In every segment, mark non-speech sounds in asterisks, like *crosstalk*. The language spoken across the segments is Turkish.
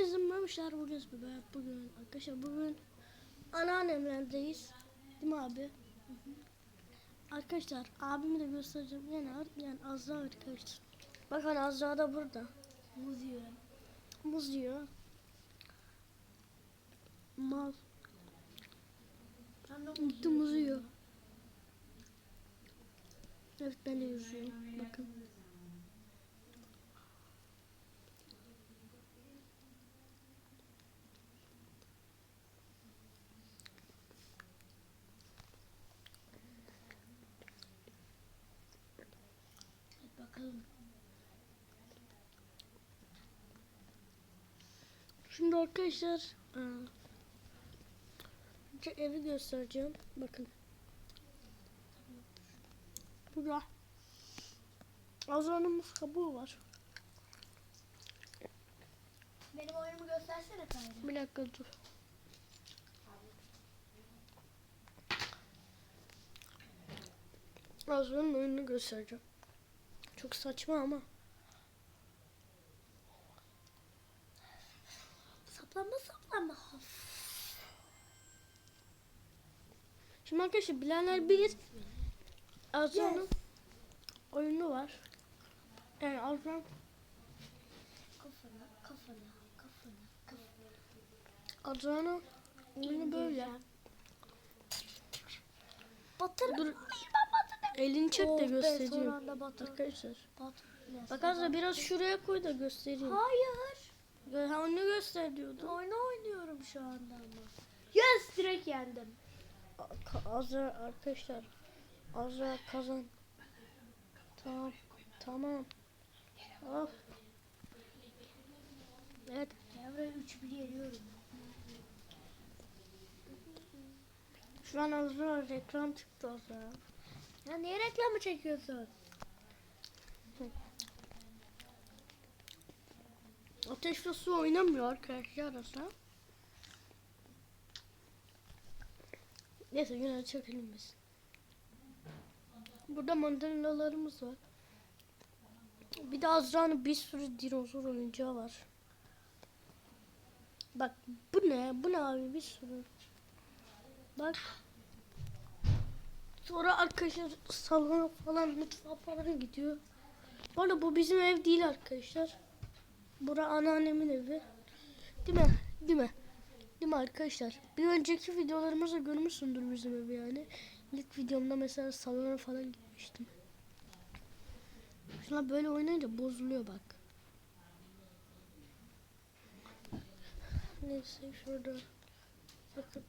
Hepinize merhabalar bugün ben bugün arkadaşlar bugün anneannemlerdeyiz. Değil mi abi? Arkadaşlar abimi de göstereceğim. Yani, yani Azra arkadaşlar. Bakın Azra da burada. Muz yiyor. Muz yiyor. Mal. Gitti muz yiyor. Evet ben de yüzüyorum. Bakın. Hadi bakalım. Şimdi arkadaşlar aa, önce evi göstereceğim. Bakın. Burada Azra'nın muz kabuğu var. Benim oyunumu göstersene Kayra. Bir dakika dur. Azra'nın oyununu göstereceğim. Çok saçma ama. Şimdi arkadaşlar bilenler bilir. Azra'nın oyunu var. Yani Azra Kafana, kafana, kafana, kafana. Azra'nın oyunu böyle. Batır. Dur. Elini çek Oh de Son göstereyim. Arkadaşlar. Batır. Bak Azra biraz şuraya koy da göstereyim. Hayır. Ha, onu göster diyordum. Oyunu oynuyorum şu anda ama. Yes direkt yendim. Azra arkadaşlar. Azra kazan. Tamam. Tamam. Of. Evet. Devre 3-1 yeniyorum. Şu an Azra reklam çıktı Azra. Ya niye reklamı çekiyorsun? Ateş ve su oynamıyor arkadaşlar Azra. Neyse yine çekelim biz. Burada mandalinalarımız var. Bir de Azra'nın bir sürü dinozor oyuncağı var. Bak bu ne? Bu ne abi bir sürü. Bak. Sonra arkadaşlar salona falan mutfağa falan gidiyor. Bu arada bu bizim ev değil arkadaşlar. Bura anneannemin evi. Değil mi? Değil mi? Değil mi arkadaşlar? Bir önceki videolarımızda görmüşsündür bizim evi yani. İlk videomda mesela salona falan gitmiştim. Şuna böyle oynayınca bozuluyor bak. Neyse şurada. Bakın.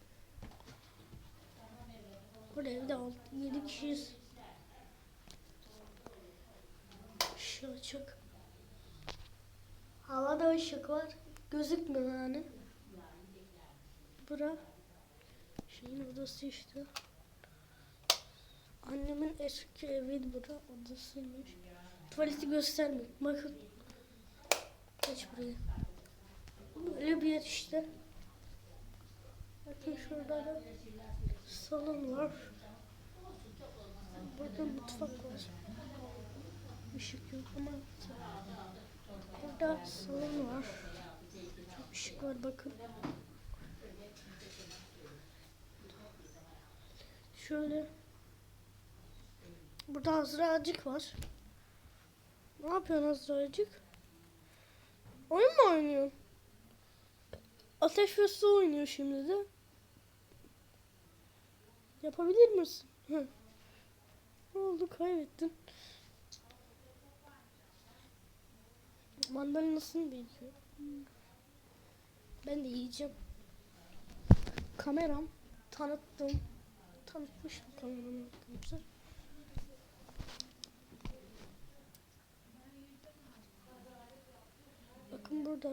Burada evde 7 kişiyiz. Işığı açık. Havada ışık var. Gözükmüyor yani. Bura şeyin odası işte. Annemin eski evi bura odasıymış. Tuvaleti göstermiyor. Bakın. Geç buraya. Böyle bir yer işte. Bakın şurada da salon var. Burada mutfak var. Işık yok ama burada salon var. Çok ışık var bakın. Şöyle. Burada Azra'cık var. Ne yapıyorsun Azra'cık? Oyun mu oynuyorsun? Ateş ve su oynuyor şimdi de. Yapabilir misin? Hı. Ne oldu kaybettin. Mandalinasını bekliyor. Ben de yiyeceğim. Kameram tanıttım. Tanıtmıştım kameramı arkadaşlar. Bakın burada.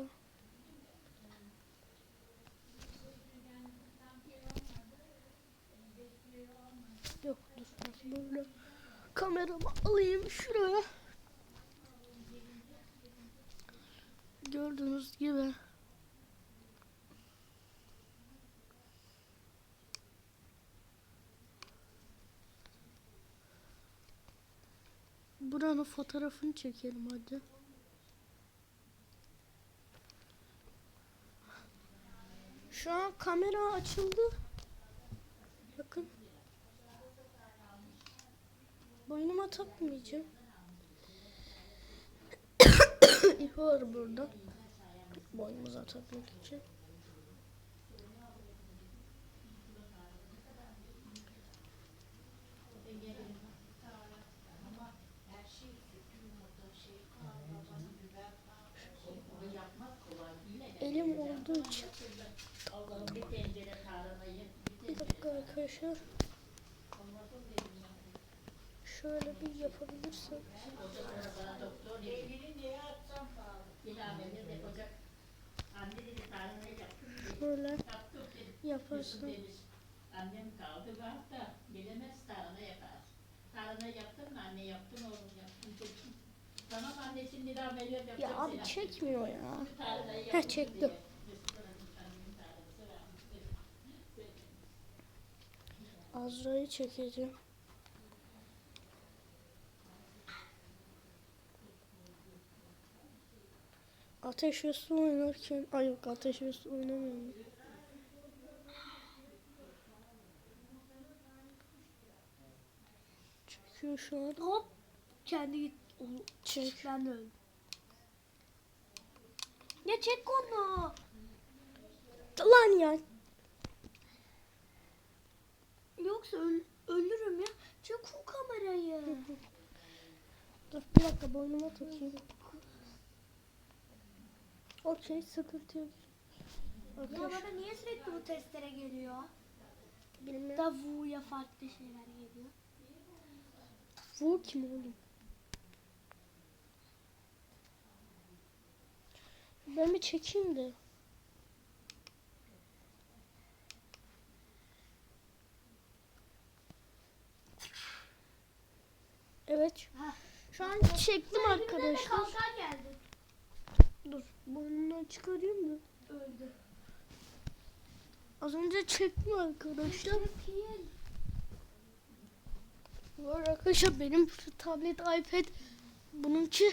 Yok dur nasıl böyle. Kameramı alayım şuraya. Gördüğünüz gibi. Buranın fotoğrafını çekelim hadi. Şu an kamera açıldı. Bakın. Boynuma takmayacağım. *coughs* İpi var burada. Boynumuza takmak için. Elim olduğu için. Bir dakika arkadaşlar. Şöyle bir yapabilirsem. Şöyle yaparsam. Annem kaldı bu hafta. Gelemez tarhana yapar. Tarhana yaptın mı anne yaptın oğlum yaptın çocuğum. Tamam anne şimdi daha Ya yapacağım abi seni. çekmiyor ya. Yaptım çektim. Azra'yı çekeceğim. Ateş ve su oynarken... Ay yok ateş ve su oynamıyorum. Çekiyor şu an. Hop. Kendi git. Çek. Ben de öldüm. Ya çek onu. Lan ya. Yoksa öl- ölürüm ya. Çek o kamerayı. *laughs* Dur bir dakika boynuma takayım. Okey sıkıntı yok. Ya Arkadaşlar bana niye sürekli bu testere geliyor? bilmiyorum. Davuya farklı şeyler geliyor. Bu kim oğlum? Ben bir çekeyim de. Evet. Ha. Şu an çektim arkadaşlar. Kalkan geldi. Dur. Boynundan çıkarayım da. Öldü. Az önce çektim arkadaşlar. Bu arkadaşlar benim şu tablet iPad bununki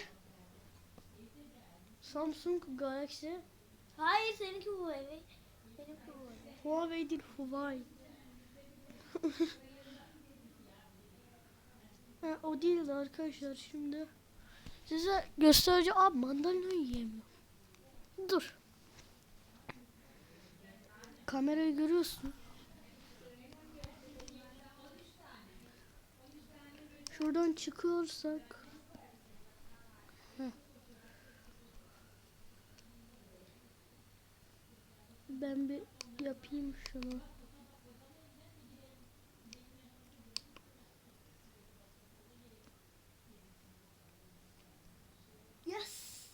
Samsung Galaxy Hayır seninki evi. Benimki evi. Huawei değil Huawei. *laughs* o değil de arkadaşlar şimdi size göstereceğim. Abi mandalina yiyemiyorum. Dur. Kamerayı görüyorsun. Şuradan çıkıyorsak. Ben bir yapayım şunu. Yes.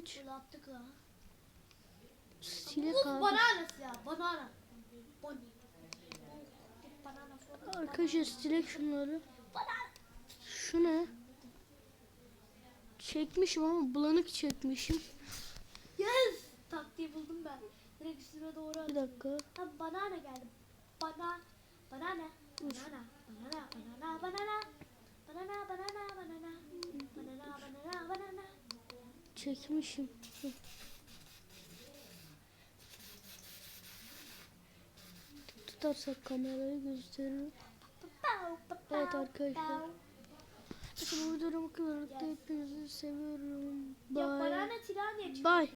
Bunu geç. Bunu attık ha. Silek Uf abi. bananası ya. Banana. Banana. Arkadaşlar silek şunları. Banana. Şu ne? Çekmişim ama bulanık çekmişim. Yes. Taktiği buldum ben. Direkt üstüne doğru Bir dakika. Ha banana geldi. Bana. Banana. Banana. Banana. Banana. Banana. Banana. Banana. Banana. Banana. Banana. Banana. Çekmişim. Tutarsak kamerayı gösteririm. Evet arkadaşlar. Bu durumu kılarak hepinizi seviyorum. Bye. Bye.